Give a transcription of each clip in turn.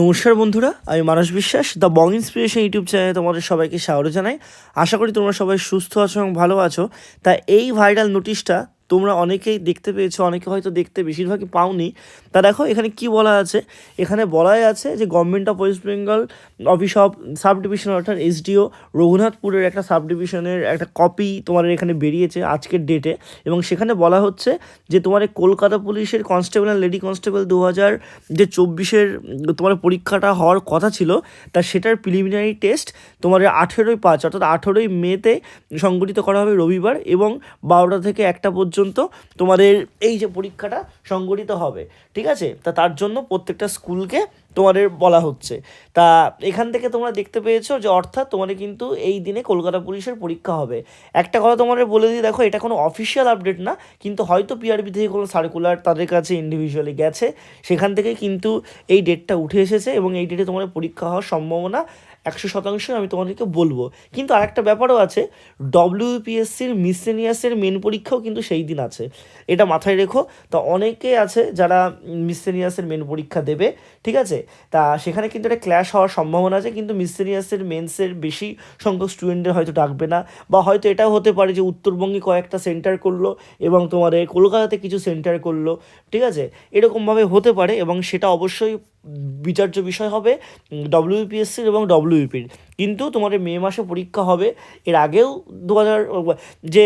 নমস্কার বন্ধুরা, আমি মানস বিশ্বাস দ্য বং ইন্সপিরেশন ইউটিউব চ্যানেলে তোমাদের সবাইকে স্বাগত জানাই। আশা করি তোমরা সবাই সুস্থ আছো এবং ভালো আছো। তা এই ভাইরাল নোটিশটা তোমরা অনেকেই দেখতে পেয়েছ, অনেকে হয়তো দেখতে বেশিরভাগই পাওনি। তা দেখো, এখানে কি বলা আছে? এখানে বলাই আছে যে government of West Bengal office of sub division অর্থাৎ এসডিও রঘুনাথপুরের একটা সাব ডিভিশনের একটা কপি তোমাদের এখানে বেরিয়েছে আজকের ডেটে এবং সেখানে বলা হচ্ছে যে তোমার কলকাতা পুলিশের কনস্টেবল অ্যান্ড লেডি কনস্টেবল দু হাজার যে চব্বিশের তোমার পরীক্ষাটা হওয়ার কথা ছিল, তা সেটার প্রিলিমিনারি টেস্ট তোমার আঠেরোই পাঁচ, অর্থাৎ আঠেরোই মেতে সংগঠিত করা হবে রবিবার এবং বারোটা থেকে একটা পর্যন্ত তোমাদের এই যে পরীক্ষাটা সংগঠিত হবে, ঠিক আছে? তা তার জন্য প্রত্যেকটা স্কুলকে তোমাদের বলা হচ্ছে। তা এখান থেকে তোমরা দেখতে পেয়েছ যে অর্থাৎ তোমাদের কিন্তু এই দিনে কলকাতা পুলিশের পরীক্ষা হবে। একটা কথা তোমাদের বলে দিই, দেখো এটা কোনো অফিসিয়াল আপডেট না, কিন্তু হয়তো পিআরবি থেকে কোনো সার্কুলার তাদের কাছে ইন্ডিভিজুয়ালি গেছে। সেখান থেকে কিন্তু এই ডেটটা উঠে এসেছে এবং এই ডেটে তোমাদের পরীক্ষা হওয়ার সম্ভাবনা একশো শতাংশ আমি তোমাদেরকে বলব। কিন্তু আরেকটা ব্যাপারও আছে ডব্লিউপিএসসির মিসেনিয়াসের মেন পরীক্ষাও কিন্তু সেই দিন আছে। এটা মাথায় রেখো, তা অনেকে আছে যারা মিসেনিয়াসের মেন পরীক্ষা দেবে, ঠিক আছে? তা সেখানে কিন্তু একটা ক্ল্যাশ হওয়ার সম্ভাবনা আছে, কিন্তু মিসেনিয়াসের মেন্সের বেশি সংখ্যক স্টুডেন্টদের হয়তো ডাকবে না, বা হয়তো এটাও হতে পারে যে উত্তরবঙ্গে কয়েকটা সেন্টার করল এবং তোমাদের কলকাতাতে কিছু সেন্টার করল, ঠিক আছে? এরকমভাবে হতে পারে এবং সেটা অবশ্যই বিচার্য বিষয় হবে ডব্লিউপিএসসির এবং ডব্লিউপির কিন্তু তোমাদের মে মাসে পরীক্ষা হবে, এর আগেও দু হাজার, যে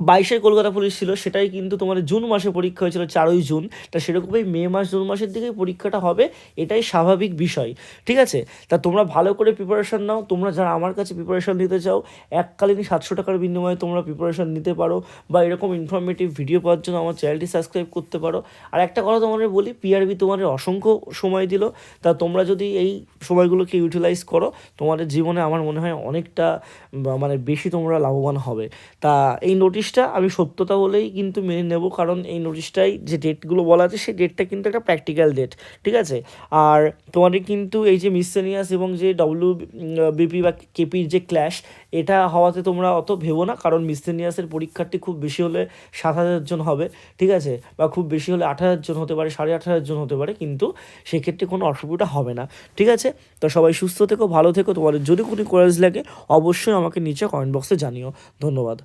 বাইশে কলকাতা পুলিশ ছিল, সেটাই কিন্তু তোমার জুন মাসে পরীক্ষা হয়েছিল, চারই জুন। তা সেরকমই মে মাস, জুন মাসের দিকেই পরীক্ষাটা হবে, এটাই স্বাভাবিক বিষয়। ঠিক আছে? তা তোমরা ভালো করে প্রিপারেশন নাও, তোমরা যারা আমার কাছে প্রিপারেশন নিতে চাও এককালীন সাতশো টাকার বিনিময়ে তোমরা প্রিপারেশন নিতে পারো, বা এরকম ইনফরমেটিভ ভিডিও পাওয়ার জন্য আমার চ্যানেলটি সাবস্ক্রাইব করতে পারো। আর একটা কথা তোমাদের বলি পিআরবি তোমাদের অসংখ্য সময় দিল। তা তোমরা যদি এই সময়গুলোকে ইউটিলাইজ করো, তোমাদের জীবনে আমার মনে হয় অনেকটা মানে বেশি তোমরা লাভবান হবে। তা এই নোটিশটা আমি সত্যতা বলেই কিন্তু মেনে নেব, কারণ এই নোটিশটাই যে ডেটগুলো বলা আছে, সেই ডেটটা কিন্তু একটা প্র্যাকটিক্যাল ডেট ঠিক আছে? আর তোমাদের কিন্তু এই যে মিসেনিয়াস এবং যে ডব্লিউ বিপি বা কেপির যে ক্ল্যাশ এটা হওয়াতে তোমরা অত ভেবো না, কারণ মিসেনিয়াসের পরীক্ষার্থী খুব বেশি হলে সাত হাজার জন হবে, ঠিক আছে? বা খুব বেশি হলে আট হাজার জন হতে পারে, সাড়ে আট হাজার জন হতে পারে, কিন্তু সেক্ষেত্রে কোনো অসুবিধা হবে না, ঠিক আছে? তো সবাই সুস্থ থেকো, ভালো থেকো, তোমাদের যদি কোনো কোয়ারিজ লাগে, অবশ্যই আমাকে নিচে কমেন্ট বক্সে জানিও, ধন্যবাদ।